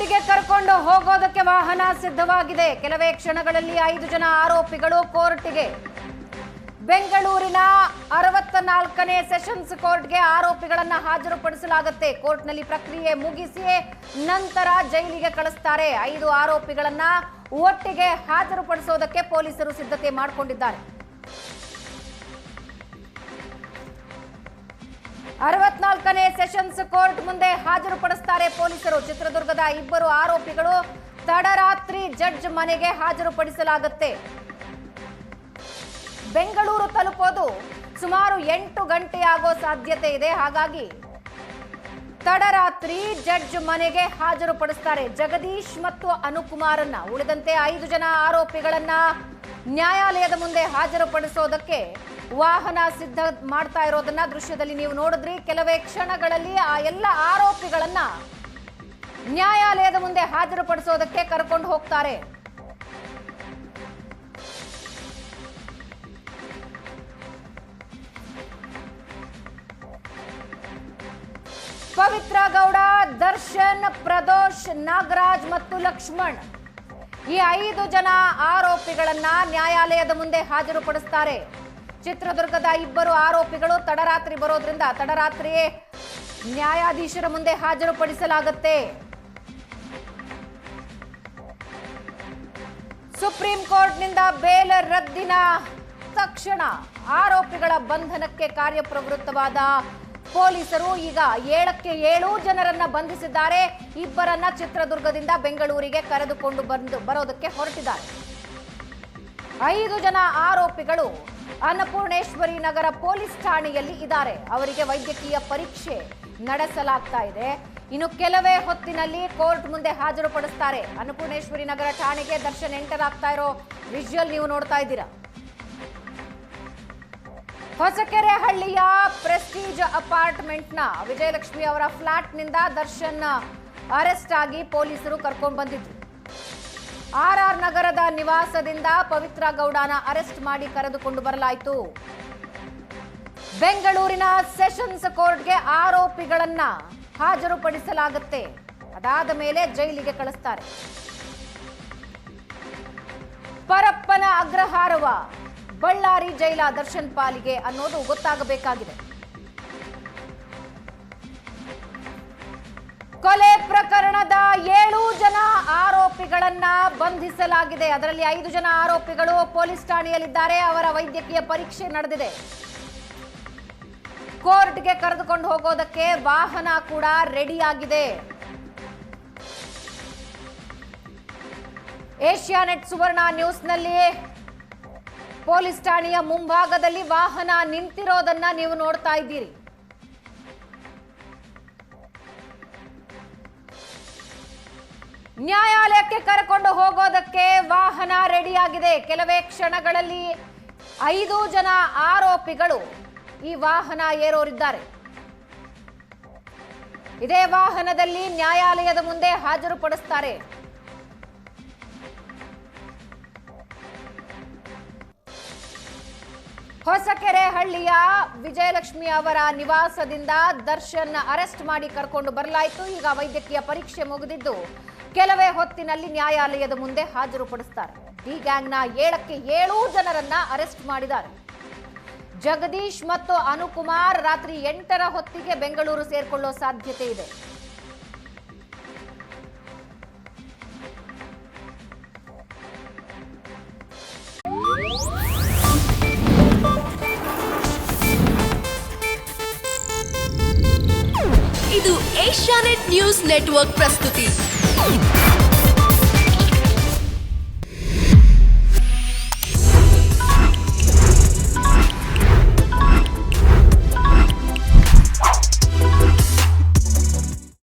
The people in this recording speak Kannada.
ಕೋರ್ಟ್ಗೆ ಕರ್ಕೊಂಡು ಹೋಗೋದಕ್ಕೆ ವಾಹನ ಸಿದ್ಧವಾಗಿದೆ. ಕೆಲವೇ ಕ್ಷಣಗಳಲ್ಲಿ ಐದು ಜನ ಆರೋಪಿಗಳು ಕೋರ್ಟ್ಗೆ. ಬೆಂಗಳೂರಿನ ಅರವತ್ತ ನಾಲ್ಕನೇ ಸೆಷನ್ಸ್ ಕೋರ್ಟ್ಗೆ ಆರೋಪಿಗಳನ್ನು ಹಾಜರುಪಡಿಸಲಾಗುತ್ತೆ. ಕೋರ್ಟ್ನಲ್ಲಿ ಪ್ರಕ್ರಿಯೆ ಮುಗಿಸಿಯೇ ನಂತರ ಜೈಲಿಗೆ ಕಳಿಸ್ತಾರೆ. ಐದು ಆರೋಪಿಗಳನ್ನ ಒಟ್ಟಿಗೆ ಹಾಜರುಪಡಿಸೋದಕ್ಕೆ ಪೊಲೀಸರು ಸಿದ್ಧತೆ ಮಾಡಿಕೊಂಡಿದ್ದಾರೆ. ಅರವತ್ನಾಲ್ಕನೇ ಸೆಷನ್ಸ್ ಕೋರ್ಟ್ ಮುಂದೆ ಹಾಜರುಪಡಿಸ್ತಾರೆ ಪೊಲೀಸರು. ಚಿತ್ರದುರ್ಗದ ಇಬ್ಬರು ಆರೋಪಿಗಳು ತಡರಾತ್ರಿ ಜಡ್ಜ್ ಮನೆಗೆ ಹಾಜರುಪಡಿಸಲಾಗುತ್ತೆ. ಬೆಂಗಳೂರು ತಲುಪೋದು ಸುಮಾರು ಎಂಟು ಗಂಟೆ ಆಗೋ ಸಾಧ್ಯತೆ ಇದೆ. ಹಾಗಾಗಿ ತಡರಾತ್ರಿ ಜಡ್ಜ್ ಮನೆಗೆ ಹಾಜರುಪಡಿಸ್ತಾರೆ ಜಗದೀಶ್ ಮತ್ತು ಅನುಕುಮಾರನ್ನ. ಉಳಿದಂತೆ ಐದು ಜನ ಆರೋಪಿಗಳನ್ನ ನ್ಯಾಯಾಲಯದ ಮುಂದೆ ಹಾಜರುಪಡಿಸೋದಕ್ಕೆ ವಾಹನ ಸಿದ್ಧ ಮಾಡ್ತಾ ಇರೋದನ್ನ ದೃಶ್ಯದಲ್ಲಿ ನೀವು ನೋಡಿದ್ರಿ. ಕೆಲವೇ ಕ್ಷಣಗಳಲ್ಲಿ ಆ ಎಲ್ಲ ಆರೋಪಿಗಳನ್ನ ನ್ಯಾಯಾಲಯದ ಮುಂದೆ ಹಾಜರುಪಡಿಸೋದಕ್ಕೆ ಕರ್ಕೊಂಡು ಹೋಗ್ತಾರೆ. ಪವಿತ್ರ ಗೌಡ, ದರ್ಶನ್, ಪ್ರದೋಷ್, ನಾಗರಾಜ್ ಮತ್ತು ಲಕ್ಷ್ಮಣ್ ಈ ಐದು ಜನ ಆರೋಪಿಗಳನ್ನ ನ್ಯಾಯಾಲಯದ ಮುಂದೆ ಹಾಜರುಪಡಿಸ್ತಾರೆ. ಚಿತ್ರದುರ್ಗದ ಇಬ್ಬರು ಆರೋಪಿಗಳು ತಡರಾತ್ರಿ ಬರೋದ್ರಿಂದ ತಡರಾತ್ರಿಯೇ ನ್ಯಾಯಾಧೀಶರ ಮುಂದೆ ಹಾಜರುಪಡಿಸಲಾಗುತ್ತೆ. ಸುಪ್ರೀಂ ಕೋರ್ಟ್ನಿಂದ ಬೇಲ್ ರದ್ದಿನ ತಕ್ಷಣ ಆರೋಪಿಗಳ ಬಂಧನಕ್ಕೆ ಕಾರ್ಯಪ್ರವೃತ್ತವಾದ ಪೊಲೀಸರು ಈಗ ಏಳಕ್ಕೆ ಏಳು ಜನರನ್ನ ಬಂಧಿಸಿದ್ದಾರೆ. ಇಬ್ಬರನ್ನ ಚಿತ್ರದುರ್ಗದಿಂದ ಬೆಂಗಳೂರಿಗೆ ಕರೆದುಕೊಂಡು ಬಂದು ಬರೋದಕ್ಕೆ ಹೊರಟಿದ್ದಾರೆ. ಐದು ಜನ ಆರೋಪಿಗಳು ಅನ್ನಪೂರ್ಣೇಶ್ವರಿ ನಗರ ಪೊಲೀಸ್ ಠಾಣೆಯಲ್ಲಿ ಇದ್ದಾರೆ. ಅವರಿಗೆ ವೈದ್ಯಕೀಯ ಪರೀಕ್ಷೆ ನಡೆಸಲಾಗ್ತಾ ಇದೆ. ಇನ್ನು ಕೆಲವೇ ಹೊತ್ತಿನಲ್ಲಿ ಕೋರ್ಟ್ ಮುಂದೆ ಹಾಜರುಪಡಿಸ್ತಾರೆ. ಅನ್ನಪೂರ್ಣೇಶ್ವರಿ ನಗರ ಠಾಣೆಗೆ ದರ್ಶನ್ ಎಂಟರ್ ಆಗ್ತಾ ಇರೋ ವಿಜುವಲ್ ನೀವು ನೋಡ್ತಾ ಇದ್ದೀರಾ. ಹೊಸಕೆರೆ ಹಳ್ಳಿಯ ಪ್ರೆಸ್ಟೀಜ್ ಅಪಾರ್ಟ್ಮೆಂಟ್ನ ವಿಜಯಲಕ್ಷ್ಮಿ ಅವರ ಫ್ಲಾಟ್ನಿಂದ ದರ್ಶನ್ ಅರೆಸ್ಟ್ ಆಗಿ ಪೊಲೀಸರು ಕರ್ಕೊಂಡು ಬಂದಿದ್ರು ಆರ್ ಆರ್ ನಗರದ ನಿವಾಸದಿಂದ ಪವಿತ್ರ ಗೌಡನ ಅರೆಸ್ಟ್ ಮಾಡಿ ಕರೆದುಕೊಂಡು ಬರಲಾಯಿತು. ಬೆಂಗಳೂರಿನ ಸೆಷನ್ಸ್ ಕೋರ್ಟ್ಗೆ ಆರೋಪಿಗಳನ್ನ ಹಾಜರುಪಡಿಸಲಾಗುತ್ತೆ. ಅದಾದ ಮೇಲೆ ಜೈಲಿಗೆ ಕಳಿಸ್ತಾರೆ. ಪರಪ್ಪನ ಅಗ್ರಹಾರವ ಬಳ್ಳಾರಿ ಜೈಲ ದರ್ಶನ್ ಪಾಲಿಗೆ ಅನ್ನೋದು ಗೊತ್ತಾಗಬೇಕಾಗಿದೆ. ಕೊಲೆ ಪ್ರಕರಣದ ಏಳು ಜನ ಆರೋಪಿಗಳನ್ನ ಬಂಧಿಸಲಾಗಿದೆ. ಅದರಲ್ಲಿ ಐದು ಜನ ಆರೋಪಿಗಳು ಪೊಲೀಸ್ ಠಾಣೆಯಲ್ಲಿದ್ದಾರೆ. ಅವರ ವೈದ್ಯಕೀಯ ಪರೀಕ್ಷೆ ನಡೆದಿದೆ. ಕೋರ್ಟ್ಗೆ ಕರೆದುಕೊಂಡು ಹೋಗೋದಕ್ಕೆ ವಾಹನ ಕೂಡ ರೆಡಿಯಾಗಿದೆ. ಏಷ್ಯಾನೆಟ್ ಸುವರ್ಣ ನ್ಯೂಸ್ನಲ್ಲಿ ಪೊಲೀಸ್ ಠಾಣೆಯ ಮುಂಭಾಗದಲ್ಲಿ ವಾಹನ ನಿಂತಿರೋದನ್ನ ನೀವು ನೋಡ್ತಾ ಇದ್ದೀರಿ. ನ್ಯಾಯಾಲಯಕ್ಕೆ ಕರೆಕೊಂಡು ಹೋಗೋದಕ್ಕೆ ವಾಹನ ರೆಡಿಯಾಗಿದೆ. ಕೆಲವೇ ಕ್ಷಣಗಳಲ್ಲಿ ಐದು ಜನ ಆರೋಪಿಗಳು ಈ ವಾಹನ ಏರೋರಿದ್ದಾರೆ. ಇದೇ ವಾಹನದಲ್ಲಿ ನ್ಯಾಯಾಲಯದ ಮುಂದೆ ಹಾಜರುಪಡಿಸ್ತಾರೆ ಹೊಸಕೆರೆ ಹಳ್ಳಿಯ ವಿಜಯಲಕ್ಷ್ಮಿ ಅವರ ನಿವಾಸದಿಂದ ದರ್ಶನ್ ಅರೆಸ್ಟ್ ಮಾಡಿ ಕರ್ಕೊಂಡು ಬರಲಾಯಿತು. ಈಗ ವೈದ್ಯಕೀಯ ಪರೀಕ್ಷೆ ಮುಗಿದಿದ್ದು ಕೆಲವೇ ಹೊತ್ತಿನಲ್ಲಿ ನ್ಯಾಯಾಲಯದ ಮುಂದೆ ಹಾಜರುಪಡಿಸ್ತಾರೆ. ಡಿ ಗ್ಯಾಂಗ್ನ ಏಳಕ್ಕೆ ಏಳು ಜನರನ್ನ ಅರೆಸ್ಟ್ ಮಾಡಿದ್ದಾರೆ. ಜಗದೀಶ್ ಮತ್ತು ಅನುಕುಮಾರ್ ರಾತ್ರಿ ಎಂಟರ ಹೊತ್ತಿಗೆ ಬೆಂಗಳೂರು ಸೇರ್ಕೊಳ್ಳೋ ಸಾಧ್ಯತೆ ಇದೆ. ಇದು ಏಷ್ಯಾನೆಟ್ ನ್ಯೂಸ್ ನೆಟ್ವರ್ಕ್ ಪ್ರಸ್ತುತಿ. Oh!